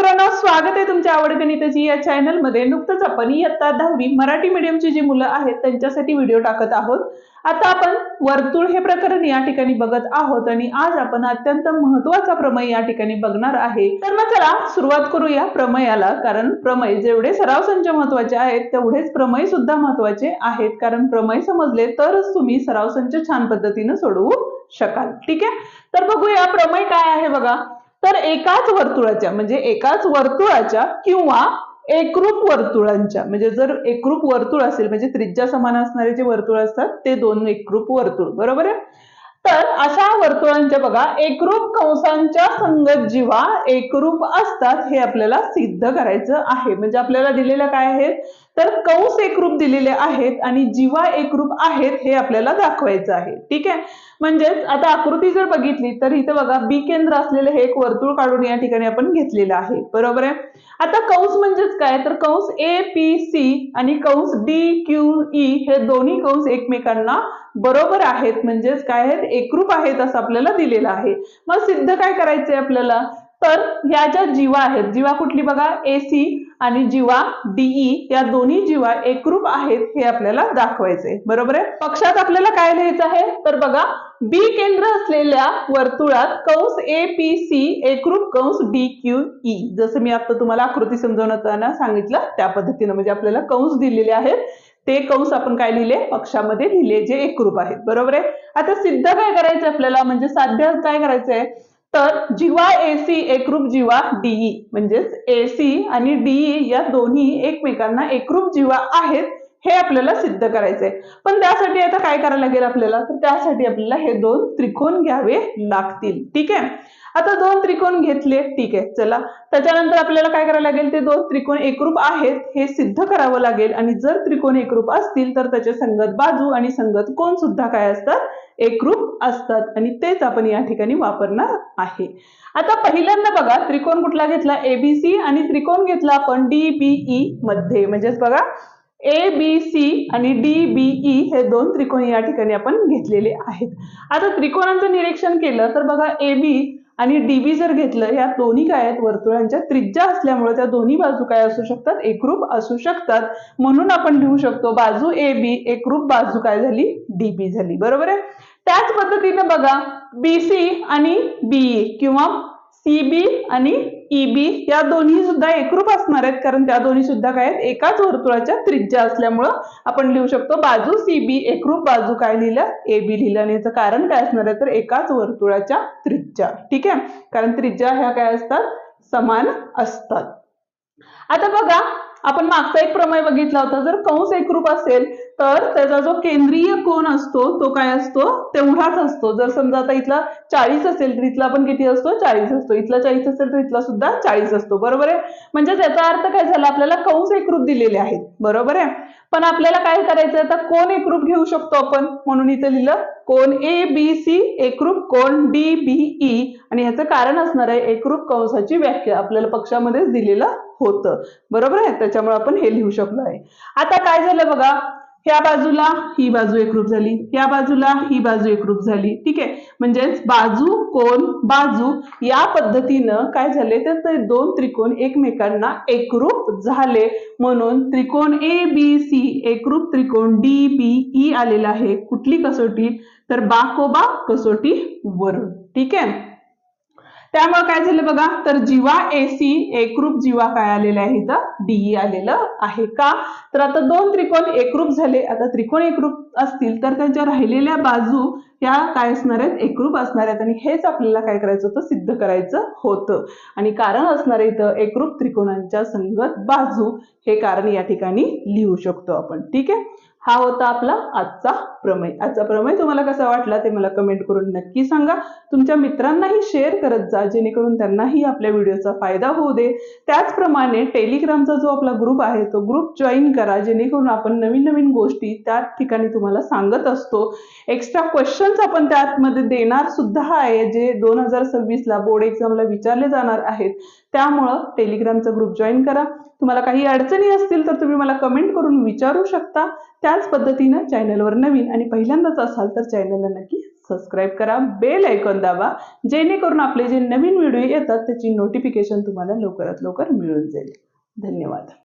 मित्रांनो स्वागत आहे तुमच्या आवड गणिताची या चॅनलमध्ये नुकतंच आपण इयत्ता दहावी मराठी मीडियमची जी मुलं आहेत त्यांच्यासाठी व्हिडिओ टाकत आहोत. आता आपण वर्तुळ हे प्रकरण या ठिकाणी बघत आहोत आणि आज आपण अत्यंत महत्त्वाचा प्रमेय या ठिकाणी बघणार आहे. तर मग चला सुरुवात करूया प्रमेयाला. कारण प्रमेय जेवढे सराव संच महत्त्वाचे आहेत तेवढेच प्रमेय सुद्धा महत्त्वाचे आहेत. कारण प्रमेय समजले तरच तुम्ही सराव संच छान पद्धतीने सोडवू शकाल. ठीक आहे? तर बघूया प्रमेय काय आहे बघा. तर एकाच वर्तुळाच्या म्हणजे एकाच वर्तुळाच्या किंवा एकरूप वर्तुळांच्या म्हणजे जर एकरूप वर्तुळ असेल म्हणजे त्रिज्या समान असणारे जे वर्तुळ असतात ते दोन एकरूप वर्तुळ बरोबर आहे? तर अशा वर्तुळांच्या बघा एकरूप कंसांच्या संगत जीवा एकरूप असतात हे आपल्याला सिद्ध करायचं आहे. म्हणजे आपल्याला दिलेलं काय आहे तर कंस एकरूप दिलेले आहेत आणि जीवा एकरूप आहेत हे आपल्याला दाखवायचं आहे. ठीक आहे? म्हणजेच आता आकृती जर बघितली तर इथे बघा बी केंद्र असलेले हे एक वर्तुळ काढून या ठिकाणी आपण घेतलेलं आहे. बरोबर आहे? आता कंस म्हणजेच काय? तर कंस ए पी सी आणि कंस डी क्यू ई हे दोन्ही कंस एकमेकांना बरोबर आहेत. म्हणजेच काय आहेत? एकरूप आहेत असं आपल्याला दिलेलं आहे. मग सिद्ध काय करायचंय आपल्याला? तर ह्या ज्या जीवा आहेत जीवा कुठली बघा? ए सी आणि जीवा डीई या दोन्ही जीवा एकरूप आहेत हे आपल्याला दाखवायचंय. बरोबर आहे? पक्षात आपल्याला काय लिहायचं आहे? तर बघा बी केंद्र असलेल्या वर्तुळात कंस ए पी सी एकरूप कंस डी क्यू ई जसं मी आता तुम्हाला आकृती समजवताना सांगितलं त्या पद्धतीनं म्हणजे आपल्याला कंस दिलेले आहेत. ते कंस आपण काय लिहिले? पक्षामध्ये लिहिले जे एकरूप आहेत. बरोबर आहे? आता सिद्ध काय करायचं आपल्याला? म्हणजे साध्य काय करायचंय? तर जीवा एसी एकरूप जीवा डीई म्हणजेच एसी आणि डीई या दोन्ही एकमेकांना एकरूप जीवा आहेत हे आपल्याला सिद्ध करायचंय. पण त्यासाठी आता काय करायला लागेल आपल्याला? तर त्यासाठी आपल्याला हे दोन त्रिकोण घ्यावे लागतील. ठीक आहे? आता दोन त्रिकोण घेतले ठीक आहे चला. त्याच्यानंतर आपल्याला काय करायला लागेल? ते दोन त्रिकोण एकरूप आहेत हे सिद्ध करावं लागेल. आणि जर त्रिकोण एकरूप असतील तर त्याचे संगत बाजू आणि संगत कोण सुद्धा काय असतात? एकरूप असतात. आणि तेच आपण या ठिकाणी वापरणार आहे. आता पहिल्यांदा बघा त्रिकोण कुठला घेतला? एबीसी आणि त्रिकोण घेतला आपण डीबीई e मध्ये. म्हणजेच बघा ए बी सी आणि डी बी ई हे दोन त्रिकोण या ठिकाणी आपण घेतलेले आहेत. आता त्रिकोणांचं निरीक्षण केलं तर बघा ए बी आणि डीबी जर घेतलं या दोन्ही काय आहेत? वर्तुळांच्या त्रिज्या असल्यामुळे त्या दोन्ही बाजू काय असू शकतात? एकरूप असू शकतात. म्हणून आपण लिहू शकतो बाजू ए बी एकरूप बाजू काय झाली? डीबी झाली. बरोबर आहे? त्याच पद्धतीने बघा बीसी आणि बीई किंवा सी बी आणि ईबी या दोन्ही सुद्धा एकरूप असणार आहेत. कारण त्या दोन्ही सुद्धा काय आहेत? एकाच वर्तुळाच्या त्रिज्या असल्यामुळं आपण लिहू शकतो बाजू सी बी एकरूप बाजू काय लिहिलं? ए बी लिहिलं. आणि याचं कारण काय असणार आहे? तर एकाच वर्तुळाच्या त्रिज्या. ठीक आहे? कारण त्रिज्या ह्या काय असतात? समान असतात. आता बघा आपण मागचा एक प्रमेय बघितला होता. जर कंस एकरूप असेल तर त्याचा जो केंद्रीय कोण असतो तो काय असतो? तेवढाच असतो. जर समजा आता इथला चाळीस असेल तर इथला पण किती असतो? चाळीस असतो. इथला चाळीस असेल तर इथला सुद्धा चाळीस असतो. बरोबर आहे? म्हणजे त्याचा अर्थ काय झाला? आपल्याला कंस एकरूप दिलेले आहेत. बरोबर आहे? पण आपल्याला काय करायचं आता कोण एकरूप घेऊ शकतो आपण? म्हणून इथे लिहिलं कोण ए बी सी एकरूप कोण डी बी ई आणि ह्याचं कारण असणार आहे एकरूप कंसाची व्याख्या आपल्याला पक्षामध्येच दिलेलं होतं. बरोबर आहे? त्याच्यामुळे आपण हे लिहू शकलो आहे. आता काय झालं बघा? ह्या बाजूला ही बाजू एकरूप झाली या बाजूला ही बाजू एकरूप झाली. ठीक आहे? म्हणजेच बाजू कोण बाजू या पद्धतीनं काय झाले? तर ते दोन त्रिकोण एकमेकांना एकरूप झाले. म्हणून त्रिकोण ए बी सी एकरूप त्रिकोण डी बी ई e आलेला आहे. कुठली कसोटी? तर बाकोबा कसोटी वरून. ठीक आहे? त्यामुळे काय झालं बघा तर जीवा एसी एकरूप जीवा काय आलेला आहे इथं? डीई आलेलं आहे का? तर आता दोन त्रिकोण एकरूप झाले. आता त्रिकोण एकरूप असतील तर त्यांच्या राहिलेल्या बाजू ह्या काय असणार आहेत? एकरूप असणार आहेत. आणि हेच आपल्याला काय करायचं होतं? सिद्ध करायचं होतं. आणि कारण असणार इथं एकरूप त्रिकोणांच्या संगत बाजू. हे कारण या ठिकाणी लिहू शकतो आपण. ठीक आहे? हा होता आपला आजचा प्रमेय. आजचा प्रमेय तुम्हाला कसा वाटला ते मला कमेंट करून नक्की सांगा. तुमच्या मित्रांनाही शेअर करत जा जेणेकरून त्यांनाही आपल्या व्हिडिओचा फायदा होऊ दे. त्याचप्रमाणे टेलिग्रामचा जो आपला ग्रुप आहे तो ग्रुप जॉईन करा जेणेकरून आपण नवीन नवीन गोष्टी त्या ठिकाणी तुम्हाला सांगत असतो. एक्स्ट्रा क्वेश्चन्स आपण त्यामध्ये देणार सुद्धा आहे जे दोन हजार सव्वीसला बोर्ड एक्झामला विचारले जाणार आहेत. त्यामुळं टेलिग्रामचा ग्रुप जॉईन करा. तुम्हाला काही अडचणी असतील तर तुम्ही मला कमेंट करून विचारू शकता. त्याच पद्धतीनं चॅनलवर नवीन आणि पहिल्यांदाच असाल तर चॅनलला नक्की सबस्क्राईब करा. बेल ऐकून दाबा जेणेकरून आपले जे नवीन व्हिडिओ येतात त्याची नोटिफिकेशन तुम्हाला लवकरात लवकर मिळून जाईल. धन्यवाद.